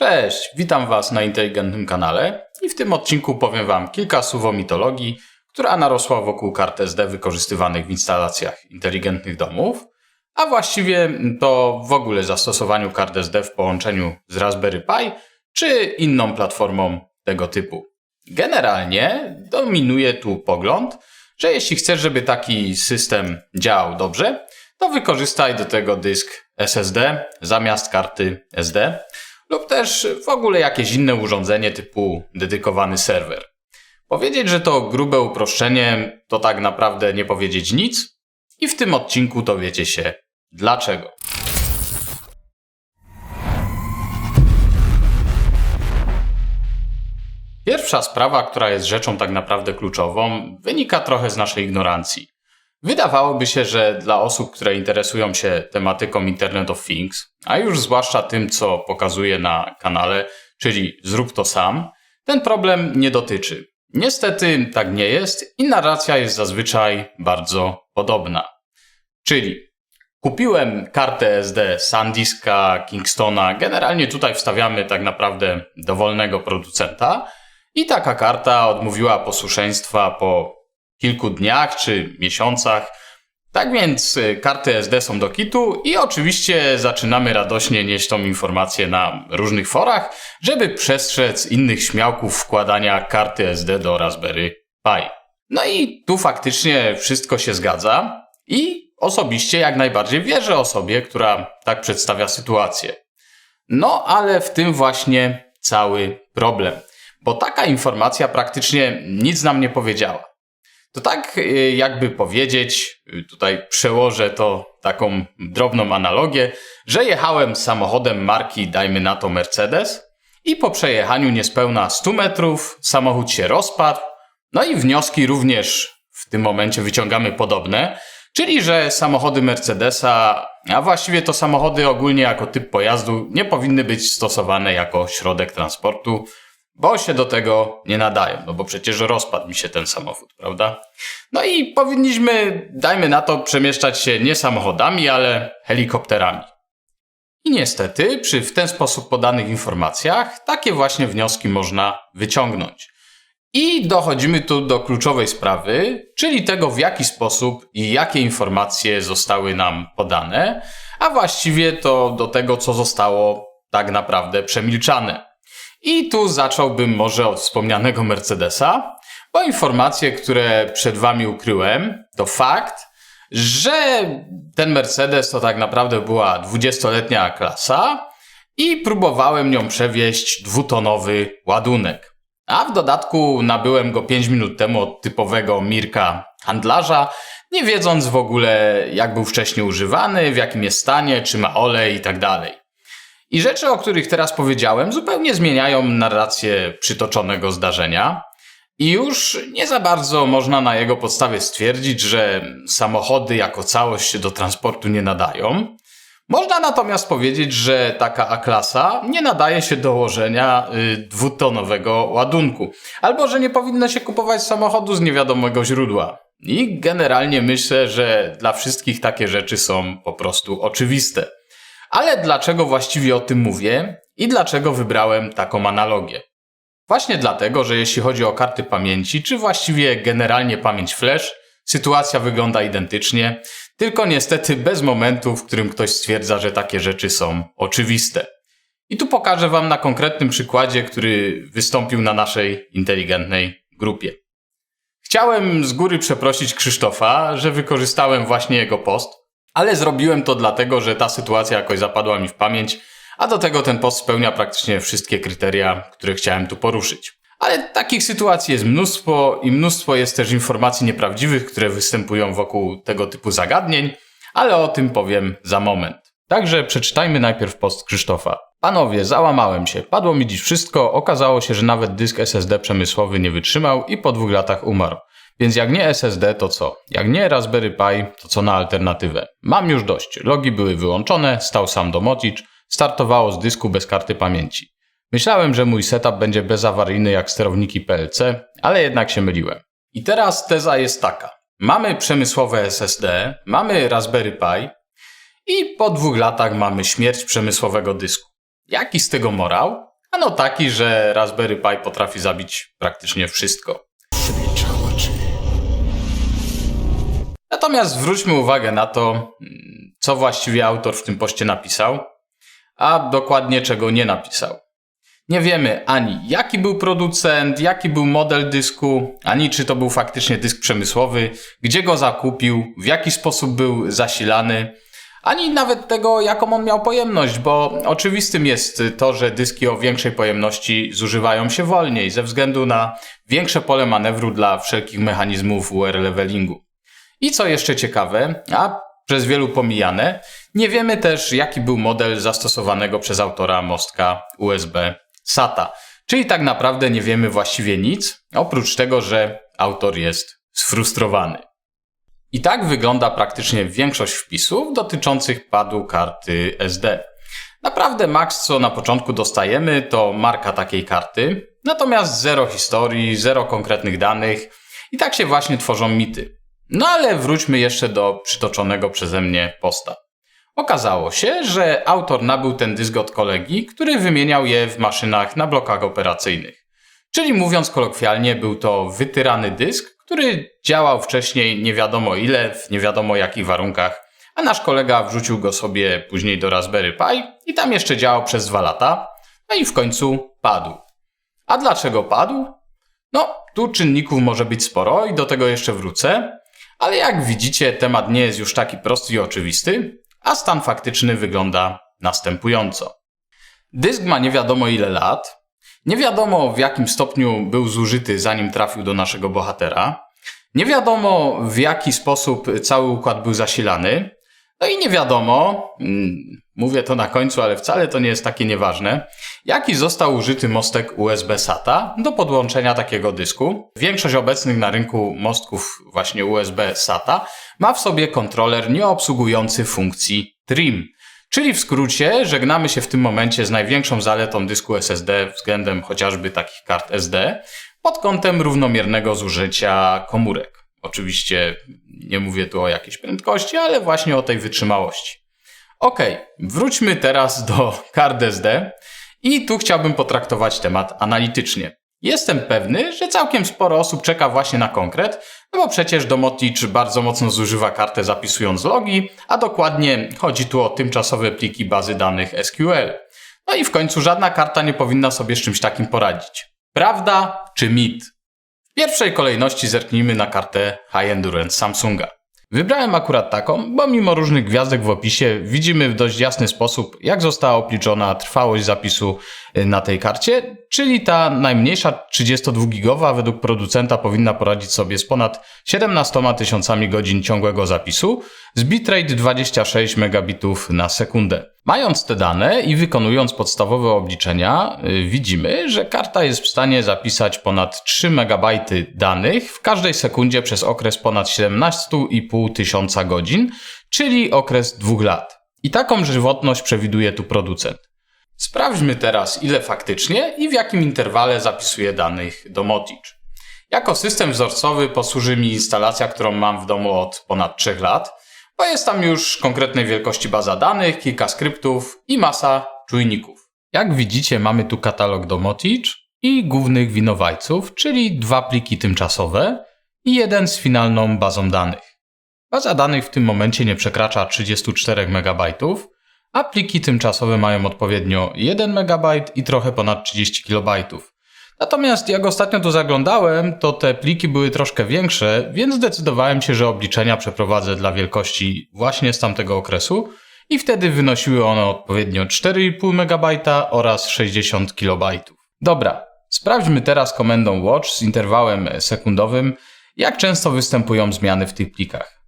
Cześć, witam Was na inteligentnym kanale i w tym odcinku powiem Wam kilka słów o mitologii, która narosła wokół kart SD wykorzystywanych w instalacjach inteligentnych domów, a właściwie to w ogóle zastosowaniu kart SD w połączeniu z Raspberry Pi czy inną platformą tego typu. Generalnie dominuje tu pogląd, że jeśli chcesz, żeby taki system działał dobrze, to wykorzystaj do tego dysk SSD zamiast karty SD lub też w ogóle jakieś inne urządzenie typu dedykowany serwer. Powiedzieć, że to grube uproszczenie, to tak naprawdę nie powiedzieć nic i w tym odcinku dowiecie się dlaczego. Pierwsza sprawa, która jest rzeczą tak naprawdę kluczową, wynika trochę z naszej ignorancji. Wydawałoby się, że dla osób, które interesują się tematyką Internet of Things, a już zwłaszcza tym, co pokazuję na kanale, czyli zrób to sam, ten problem nie dotyczy. Niestety tak nie jest i narracja jest zazwyczaj bardzo podobna. Czyli kupiłem kartę SD Sandiska, Kingstona, generalnie tutaj wstawiamy tak naprawdę dowolnego producenta i taka karta odmówiła posłuszeństwa po kilku dniach czy miesiącach. Tak więc y, karty SD są do kitu i oczywiście zaczynamy radośnie nieść tą informację na różnych forach, żeby przestrzec innych śmiałków wkładania karty SD do Raspberry Pi. No i tu faktycznie wszystko się zgadza i osobiście jak najbardziej wierzę osobie, która tak przedstawia sytuację. No ale w tym właśnie cały problem, bo taka informacja praktycznie nic nam nie powiedziała. To tak y, jakby powiedzieć, y, tutaj przełożę to taką drobną analogię, że jechałem samochodem marki, dajmy na to Mercedes i po przejechaniu niespełna 100 metrów samochód się rozpadł, no i wnioski również w tym momencie wyciągamy podobne, czyli że samochody Mercedesa, a właściwie to samochody ogólnie jako typ pojazdu nie powinny być stosowane jako środek transportu, bo się do tego nie nadają, no bo przecież rozpadł mi się ten samochód, prawda? No i powinniśmy, dajmy na to, przemieszczać się nie samochodami, ale helikopterami. I niestety, przy w ten sposób podanych informacjach, takie właśnie wnioski można wyciągnąć. I dochodzimy tu do kluczowej sprawy, czyli tego, w jaki sposób i jakie informacje zostały nam podane, a właściwie to do tego, co zostało tak naprawdę przemilczane. I tu zacząłbym może od wspomnianego Mercedesa, bo informacje, które przed Wami ukryłem, to fakt, że ten Mercedes to tak naprawdę była 20-letnia klasa i próbowałem nią przewieźć dwutonowy ładunek. A w dodatku nabyłem go 5 minut temu od typowego Mirka handlarza, nie wiedząc w ogóle jak był wcześniej używany, w jakim jest stanie, czy ma olej i tak dalej. I rzeczy, o których teraz powiedziałem, zupełnie zmieniają narrację przytoczonego zdarzenia. I już nie za bardzo można na jego podstawie stwierdzić, że samochody jako całość się do transportu nie nadają. Można natomiast powiedzieć, że taka A-klasa nie nadaje się do łożenia y, dwutonowego ładunku, albo że nie powinno się kupować samochodu z niewiadomego źródła. I generalnie myślę, że dla wszystkich takie rzeczy są po prostu oczywiste. Ale dlaczego właściwie o tym mówię i dlaczego wybrałem taką analogię? Właśnie dlatego, że jeśli chodzi o karty pamięci, czy właściwie generalnie pamięć flash, sytuacja wygląda identycznie, tylko niestety bez momentu, w którym ktoś stwierdza, że takie rzeczy są oczywiste. I tu pokażę Wam na konkretnym przykładzie, który wystąpił na naszej inteligentnej grupie. Chciałem z góry przeprosić Krzysztofa, że wykorzystałem właśnie jego post, ale zrobiłem to dlatego, że ta sytuacja jakoś zapadła mi w pamięć, a do tego ten post spełnia praktycznie wszystkie kryteria, które chciałem tu poruszyć. Ale takich sytuacji jest mnóstwo i mnóstwo jest też informacji nieprawdziwych, które występują wokół tego typu zagadnień, ale o tym powiem za moment. Także przeczytajmy najpierw post Krzysztofa. Panowie, załamałem się. Padło mi dziś wszystko. Okazało się, że nawet dysk SSD przemysłowy nie wytrzymał i po dwóch latach umarł. Więc jak nie SSD, to co? Jak nie Raspberry Pi, to co na alternatywę? Mam już dość. Logi były wyłączone, stał sam domoticz, startowało z dysku bez karty pamięci. Myślałem, że mój setup będzie bezawaryjny jak sterowniki PLC, ale jednak się myliłem. I teraz teza jest taka. Mamy przemysłowe SSD, mamy Raspberry Pi i po dwóch latach mamy śmierć przemysłowego dysku. Jaki z tego morał? Ano taki, że Raspberry Pi potrafi zabić praktycznie wszystko. Natomiast zwróćmy uwagę na to, mm, co właściwie autor w tym poście napisał, a dokładnie czego nie napisał. Nie wiemy ani jaki był producent, jaki był model dysku, ani czy to był faktycznie dysk przemysłowy, gdzie go zakupił, w jaki sposób był zasilany, ani nawet tego, jaką on miał pojemność, bo oczywistym jest to, że dyski o większej pojemności zużywają się wolniej ze względu na większe pole manewru dla wszelkich mechanizmów UR levelingu. I co jeszcze ciekawe, a przez wielu pomijane, nie wiemy też, jaki był model zastosowanego przez autora mostka USB SATA. Czyli tak naprawdę nie wiemy właściwie nic, oprócz tego, że autor jest sfrustrowany. I tak wygląda praktycznie większość wpisów dotyczących padu karty SD. Naprawdę max co na początku dostajemy to marka takiej karty, natomiast zero historii, zero konkretnych danych i tak się właśnie tworzą mity. No ale wróćmy jeszcze do przytoczonego przeze mnie posta. Okazało się, że autor nabył ten dysk od kolegi, który wymieniał je w maszynach na blokach operacyjnych. Czyli mówiąc kolokwialnie, był to wytyrany dysk, który działał wcześniej nie wiadomo ile, w nie wiadomo jakich warunkach, a nasz kolega wrzucił go sobie później do Raspberry Pi i tam jeszcze działał przez dwa lata, no i w końcu padł. A dlaczego padł? No, tu czynników może być sporo i do tego jeszcze wrócę, ale jak widzicie, temat nie jest już taki prosty i oczywisty, a stan faktyczny wygląda następująco. Dysk ma nie wiadomo ile lat, nie wiadomo w jakim stopniu był zużyty zanim trafił do naszego bohatera, nie wiadomo w jaki sposób cały układ był zasilany, no i nie wiadomo, mm, mówię to na końcu, ale wcale to nie jest takie nieważne, jaki został użyty mostek USB SATA do podłączenia takiego dysku. Większość obecnych na rynku mostków właśnie USB SATA ma w sobie kontroler nieobsługujący funkcji trim. Czyli w skrócie żegnamy się w tym momencie z największą zaletą dysku SSD względem chociażby takich kart SD pod kątem równomiernego zużycia komórek. Oczywiście nie mówię tu o jakiejś prędkości, ale właśnie o tej wytrzymałości. Ok, wróćmy teraz do kart SD i tu chciałbym potraktować temat analitycznie. Jestem pewny, że całkiem sporo osób czeka właśnie na konkret, no bo przecież Domotic bardzo mocno zużywa kartę zapisując logi, a dokładnie chodzi tu o tymczasowe pliki bazy danych SQL. No i w końcu żadna karta nie powinna sobie z czymś takim poradzić. Prawda czy mit? Pierwszej kolejności zerknijmy na kartę High Endurance Samsunga. Wybrałem akurat taką, bo mimo różnych gwiazdek w opisie widzimy w dość jasny sposób, jak została obliczona trwałość zapisu na tej karcie, czyli ta najmniejsza 32-gigowa według producenta powinna poradzić sobie z ponad 17 tysiącami godzin ciągłego zapisu z bitrate 26 megabitów na sekundę. Mając te dane i wykonując podstawowe obliczenia, y, widzimy, że karta jest w stanie zapisać ponad 3 MB danych w każdej sekundzie przez okres ponad 17,5 tysiąca godzin, czyli okres dwóch lat. I taką żywotność przewiduje tu producent. Sprawdźmy teraz, ile faktycznie i w jakim interwale zapisuje danych do Motic. Jako system wzorcowy posłuży mi instalacja, którą mam w domu od ponad 3 lat, bo jest tam już konkretnej wielkości baza danych, kilka skryptów i masa czujników. Jak widzicie, mamy tu katalog do Motic i głównych winowajców, czyli dwa pliki tymczasowe i jeden z finalną bazą danych. Baza danych w tym momencie nie przekracza 34 MB, a pliki tymczasowe mają odpowiednio 1 MB i trochę ponad 30 KB. Natomiast jak ostatnio tu zaglądałem, to te pliki były troszkę większe, więc zdecydowałem się, że obliczenia przeprowadzę dla wielkości właśnie z tamtego okresu i wtedy wynosiły one odpowiednio 4,5 MB oraz 60 KB. Dobra, sprawdźmy teraz komendą watch z interwałem sekundowym, jak często występują zmiany w tych plikach.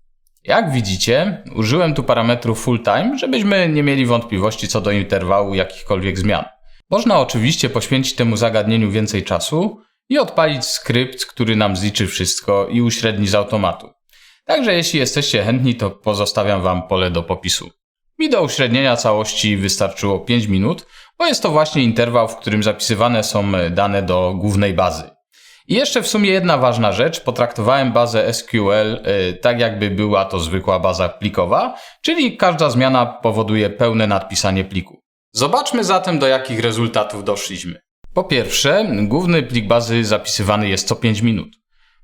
Jak widzicie, użyłem tu parametru full time, żebyśmy nie mieli wątpliwości co do interwału jakichkolwiek zmian. Można oczywiście poświęcić temu zagadnieniu więcej czasu i odpalić skrypt, który nam zliczy wszystko i uśredni z automatu. Także jeśli jesteście chętni, to pozostawiam Wam pole do popisu. Mi do uśrednienia całości wystarczyło 5 minut, bo jest to właśnie interwał, w którym zapisywane są dane do głównej bazy. I jeszcze w sumie jedna ważna rzecz, potraktowałem bazę SQL y, tak jakby była to zwykła baza plikowa, czyli każda zmiana powoduje pełne nadpisanie pliku. Zobaczmy zatem do jakich rezultatów doszliśmy. Po pierwsze, główny plik bazy zapisywany jest co 5 minut.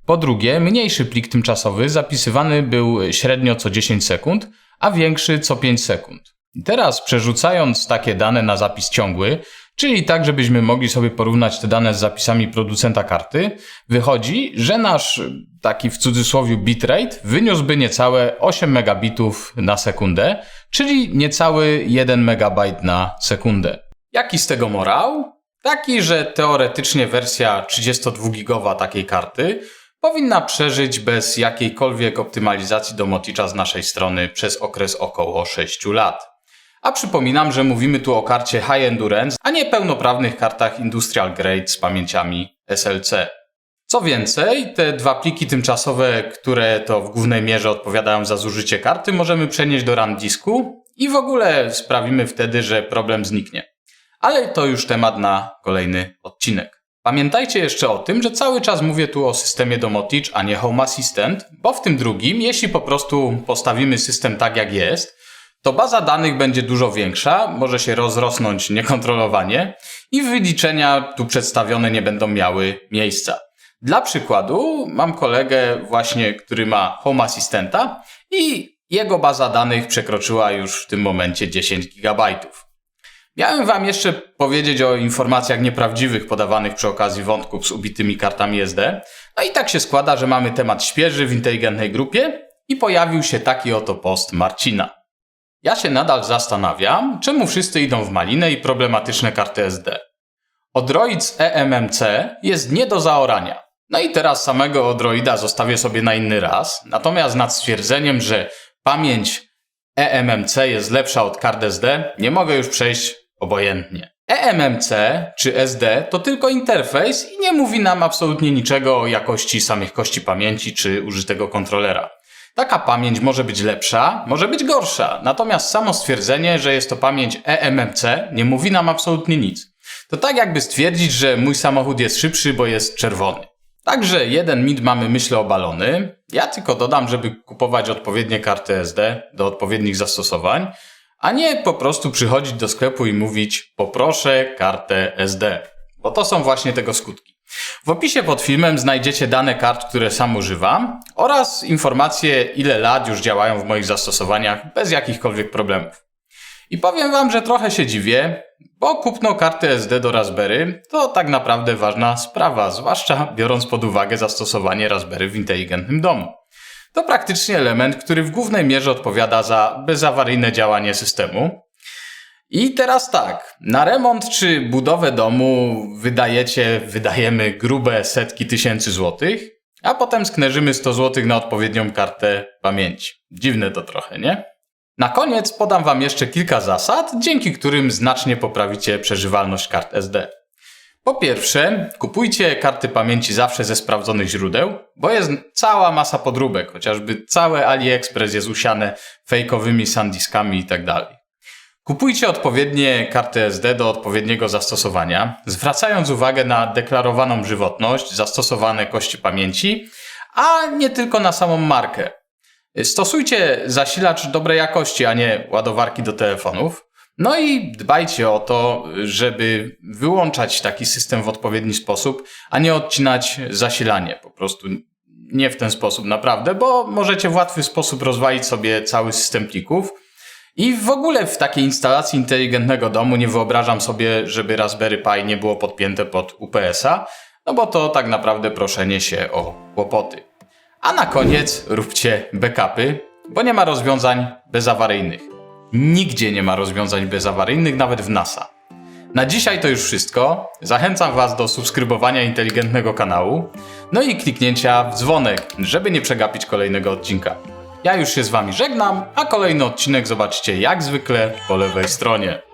Po drugie, mniejszy plik tymczasowy zapisywany był średnio co 10 sekund, a większy co 5 sekund. Teraz przerzucając takie dane na zapis ciągły, czyli tak, żebyśmy mogli sobie porównać te dane z zapisami producenta karty, wychodzi, że nasz taki w cudzysłowie bitrate wyniósłby niecałe 8 megabitów na sekundę, czyli niecały 1 megabajt na sekundę. Jaki z tego morał? Taki, że teoretycznie wersja 32-gigowa takiej karty powinna przeżyć bez jakiejkolwiek optymalizacji domoticza z naszej strony przez okres około 6 lat. A przypominam, że mówimy tu o karcie High Endurance, a nie pełnoprawnych kartach Industrial Grade z pamięciami SLC. Co więcej, te dwa pliki tymczasowe, które to w głównej mierze odpowiadają za zużycie karty, możemy przenieść do RAM disku i w ogóle sprawimy wtedy, że problem zniknie. Ale to już temat na kolejny odcinek. Pamiętajcie jeszcze o tym, że cały czas mówię tu o systemie Domoticz, a nie Home Assistant, bo w tym drugim, jeśli po prostu postawimy system tak jak jest, to baza danych będzie dużo większa, może się rozrosnąć niekontrolowanie i wyliczenia tu przedstawione nie będą miały miejsca. Dla przykładu mam kolegę właśnie, który ma Home Assistanta i jego baza danych przekroczyła już w tym momencie 10 GB. Miałem wam jeszcze powiedzieć o informacjach nieprawdziwych podawanych przy okazji wątków z ubitymi kartami SD. No i tak się składa, że mamy temat świeży w inteligentnej grupie i pojawił się taki oto post Marcina. Ja się nadal zastanawiam, czemu wszyscy idą w malinę i problematyczne karty SD. Odroid z EMMC jest nie do zaorania. No i teraz samego Odroida zostawię sobie na inny raz, natomiast nad stwierdzeniem, że pamięć EMMC jest lepsza od kart SD, nie mogę już przejść obojętnie. EMMC czy SD to tylko interfejs i nie mówi nam absolutnie niczego o jakości samych kości pamięci czy użytego kontrolera. Taka pamięć może być lepsza, może być gorsza, natomiast samo stwierdzenie, że jest to pamięć EMMC nie mówi nam absolutnie nic. To tak jakby stwierdzić, że mój samochód jest szybszy, bo jest czerwony. Także jeden mit mamy myślę obalony. Ja tylko dodam, żeby kupować odpowiednie karty SD do odpowiednich zastosowań, a nie po prostu przychodzić do sklepu i mówić poproszę kartę SD, bo to są właśnie tego skutki. W opisie pod filmem znajdziecie dane kart, które sam używam oraz informacje ile lat już działają w moich zastosowaniach bez jakichkolwiek problemów. I powiem wam, że trochę się dziwię, bo kupno karty SD do Raspberry to tak naprawdę ważna sprawa, zwłaszcza biorąc pod uwagę zastosowanie Raspberry w inteligentnym domu. To praktycznie element, który w głównej mierze odpowiada za bezawaryjne działanie systemu. I teraz tak, na remont czy budowę domu wydajecie, wydajemy grube setki tysięcy złotych, a potem sknerzymy 100 złotych na odpowiednią kartę pamięci. Dziwne to trochę, nie? Na koniec podam Wam jeszcze kilka zasad, dzięki którym znacznie poprawicie przeżywalność kart SD. Po pierwsze, kupujcie karty pamięci zawsze ze sprawdzonych źródeł, bo jest cała masa podróbek, chociażby całe AliExpress jest usiane fejkowymi sandiskami itd. Kupujcie odpowiednie karty SD do odpowiedniego zastosowania, zwracając uwagę na deklarowaną żywotność, zastosowane kości pamięci, a nie tylko na samą markę. Stosujcie zasilacz dobrej jakości, a nie ładowarki do telefonów. No i dbajcie o to, żeby wyłączać taki system w odpowiedni sposób, a nie odcinać zasilanie. Po prostu nie w ten sposób naprawdę, bo możecie w łatwy sposób rozwalić sobie cały system plików. I w ogóle w takiej instalacji inteligentnego domu nie wyobrażam sobie, żeby Raspberry Pi nie było podpięte pod UPS-a, no bo to tak naprawdę proszenie się o kłopoty. A na koniec róbcie backupy, bo nie ma rozwiązań bezawaryjnych. Nigdzie nie ma rozwiązań bezawaryjnych, nawet w NASA. Na dzisiaj to już wszystko. Zachęcam Was do subskrybowania inteligentnego kanału, no i kliknięcia w dzwonek, żeby nie przegapić kolejnego odcinka. Ja już się z Wami żegnam, a kolejny odcinek zobaczycie jak zwykle po lewej stronie.